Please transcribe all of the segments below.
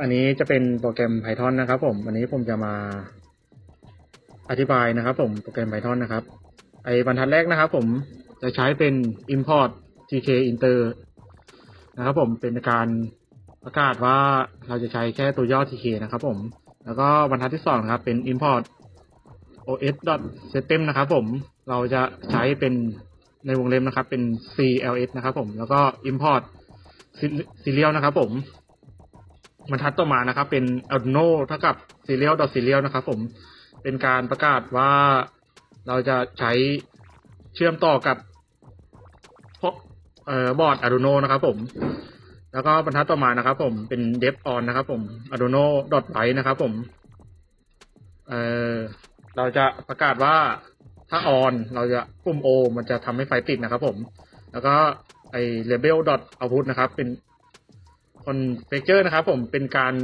อันนี้จะเป็นโปรแกรม Python นะครับ ผมอันนี้ผมจะมาอธิบายนะครับ ผมโปรแกรม Python นะครับ ไอบรรทัดแรกนะครับ ผมจะใช้เป็น import tk inter นะครับ ผมเป็นการประกาศว่าเราจะใช้แค่ตัวย่อ tk นะครับ ผม แล้วก็บรรทัดที่สองนะครับ เป็น import os.system นะครับผมเราจะใช้เป็นในวงเล็บนะครับ เป็น cls นะครับ ผมแล้วก็ import serial นะครับ ผม บรรทัดต่อมานะครับ เป็น arduino เท่ากับ serial dot serial นะครับ ผมเป็นการประกาศว่าเราจะใช้เชื่อมต่อกับพวกเอ่อบอร์ด arduino นะครับ ผม แล้วก็บรรทัดต่อมานะครับ ผมเป็น dev on นะครับ ผม arduino dot byte นะครับ ผมเอ่อเราจะประกาศว่าถ้า on เราจะปุ่ม o มันจะทำให้ไฟติดนะครับ ผม แล้วก็ไอ label dot output นะครับ เป็น configure นะครับ ผมเป็นการ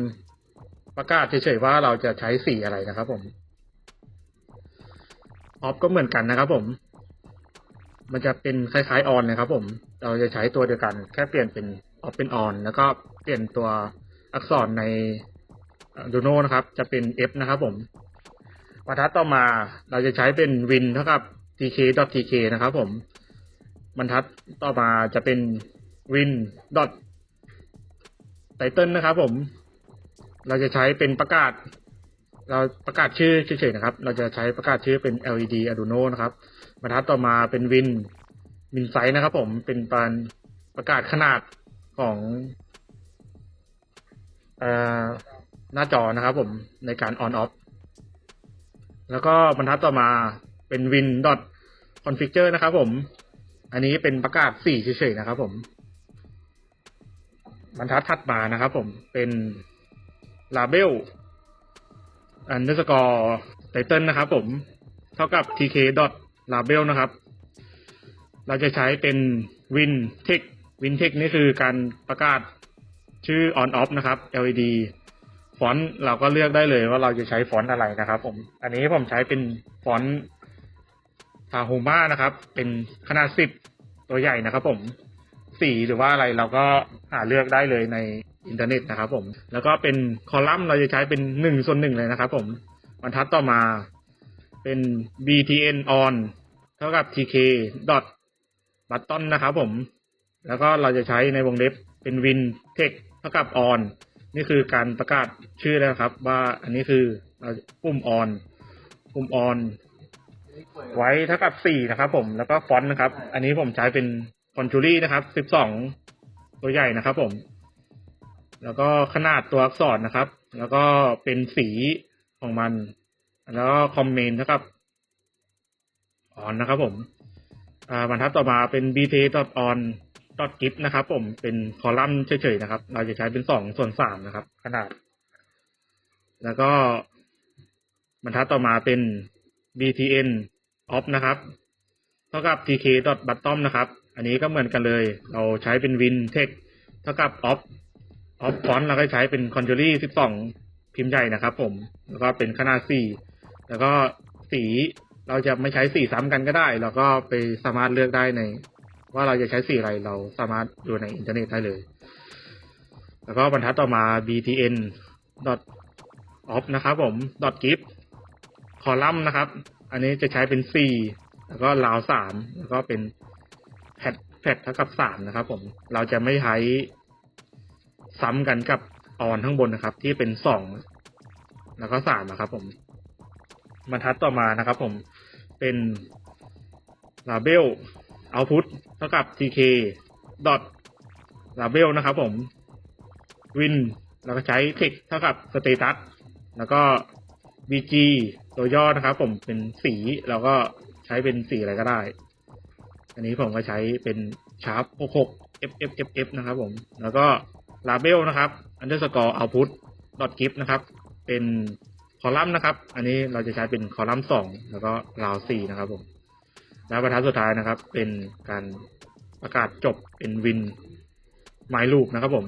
ประกาศเฉยๆว่าเราจะใช้สีอะไรนะครับ ผม off ก็เหมือนกันนะครับ ผม มันจะเป็นคล้ายๆ on นนะครับ ผม เราจะใช้ตัวเดียวกัน แค่เปลี่ยนเป็น off เป็น on แล้วก็เปลี่ยนตัวอักษรใน Arduino นะครับ จะเป็น f นะครับ ผมบรรทัดต่อมาเราจะใช้เป็น win เท่ากับ tk tk นะครับ ผมบรรทัดต่อมาจะเป็น win title นะครับผม เราจะใช้เป็นประกาศ เราประกาศชื่อเฉยๆนะครับ เราจะใช้ประกาศชื่อเป็น LED Arduino นะครับบรรทัดต่อมาเป็น win win size นะครับ ผมเป็นการประกาศขนาดของอหน้าจอนะครับ ผมในการ on off แล้วก็บรรทัดต่อมาเป็น win dot configure นะครับผม อันนี้เป็นประกาศสีเฉยๆนะครับผม บรรทัดถัดมานะครับผมเป็น label underscore title นะครับผมเท่ากับ tk dot label นะครับ เราจะใช้เป็น win text win text นี่คือการประกาศชื่อ on off นะครับ LED ฟอนต์เราก็เลือกได้เลยว่าเราจะใช้ฟอนต์อะไรนะครับ ผม อันนี้ผมใช้เป็นฟอนต์ทาโฮมานะครับ เป็นขนาดสิบตัวใหญ่นะครับ ผม สีหรือว่าอะไรเราก็ หาเลือกได้เลยในอินเทอร์เน็ตนะครับ ผม แล้วก็เป็นคอลัมน์เราจะใช้เป็นหนึ่งส่วนหนึ่งเลยนะครับ ผมบรรทัดต่อมาเป็น btn on เท่ากับ tk dot button นะครับผม แล้วก็เราจะใช้ในวงเล็บเป็น win text เท่ากับ on นี่คือการประกาศชื่อแล้วครับ ว่าอันนี้คือเราปุ่ม on ปุ่ม on ไว้เท่ากับสี่นะครับผมแล้วก็ฟอนต์นะครับ อันนี้ผมใช้เป็นฟอนจูรี่นะครับสิบสอง ตัวใหญ่นะครับผม แล้วก็ขนาดตัวอักษรนะครับ แล้วก็เป็นสีของมัน แล้วก็คอมเมนต์เท่ากับออนนะครับผมอ่าบรรทัดต่อมาเป็น bt on gif นะครับ ผมเป็นคอลัมน์เฉยๆนะครับ เราจะใช้เป็นสองส่วนสามนะครับ ขนาด แล้วก็บรรทัดต่อมาเป็น btn off นะครับ เท่ากับ tk bottom นะครับ อันนี้ก็เหมือนกันเลย เราใช้เป็น win text เท่ากับ off off font เราก็ใช้เป็น conjury 12พิมพ์ใหญ่นะครับผม แล้วก็เป็นขนาด4แล้วก็สีเราจะไม่ใช้สีซ้ำกันก็ได้เราก็ไปสามารถเลือกได้ใน ว่าเราจะใช้สีอะไรเราสามารถดูในอินเทอร์เน็ตได้เลย แล้วก็บรรทัดต่อมา btn off นะครับผม gif คอลัมน์นะครับ อันนี้จะใช้เป็น 4 แล้วก็ราวสามแล้วก็เป็น แพดแพดเท่ากับสามนะครับผมเราจะไม่ใช้ซ้ำกันกับออนข้างบนนะครับ ที่เป็นสองแล้วก็สามนะครับ ผมบรรทัดต่อมานะครับ ผมเป็น label output เท่ากับ tk dot label นะครับ ผม win เราก็ใช้ text เท่ากับ status แล้วก็ bg ตัวย่อนะครับ ผมเป็นสีเราก็ใช้เป็นสีอะไรก็ได้ อันนี้ผมก็ใช้เป็น sharp 66 f f f f นะครับผม แล้วก็ label นะครับ underscore output dot gif นะครับ เป็นคอลัมน์นะครับ อันนี้เราจะใช้เป็นคอลัมน์สองแล้วก็ราวสี่นะครับผม แล้วบรรทัดสุดท้ายนะครับ เป็นการประกาศจบเป็นวินไม้ลูกนะครับผม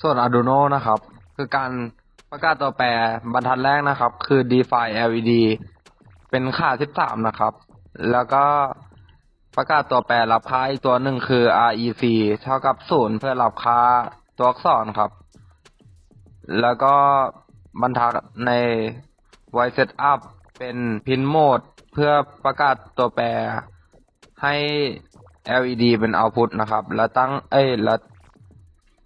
ส่วน Arduino นะครับ คือการประกาศตัวแปรบรรทัดแรกนะครับ คือ define LED เป็นค่า 13 นะครับ แล้วก็ประกาศตัวแปรรับค่าอีกตัวหนึ่งคือ rec เท่ากับศูนย์เพื่อรับค่าตัวอักษรครับ แล้วก็บรรทัดใน voice setup เป็นพินโหมดเพื่อประกาศตัวแปรให้ LED เป็น output นะครับ แล้วตั้ง เอ้ย แล้ว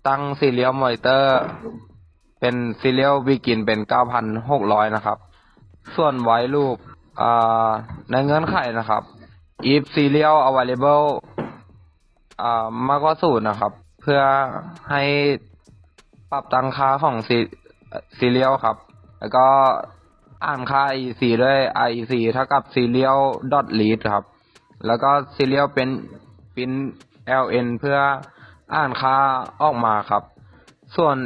ตั้ง serial monitor เป็น serial begin เป็น9,600นหกร้อยนะครับ ส่วน while loop อ่าในเงื่อนไขนะครับ if serial available มากกว่าศูนย์นะครับ เพื่อให้ปรับตั้งค่าของ se- serial ครับ แล้วก็อ่านค่า IEC ด้วย IEC เท่ากับ serial dot read ครับ แล้วก็ serial เป็นเป็น ln เพื่ออ่านค่าออกมาครับ ส่วน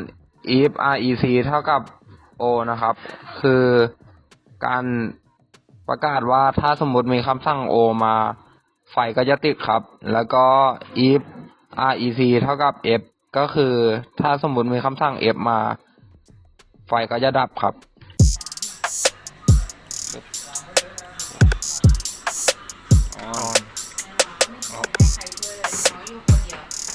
if rec เท่ากับ o นะครับ คือการประกาศว่าถ้าสมมติมีคำสั่ง o มาไฟก็จะติดครับ แล้วก็ if rec เท่ากับ f ก็คือถ้าสมมติมีคำสั่ง f มา ไฟก็จะดับครับ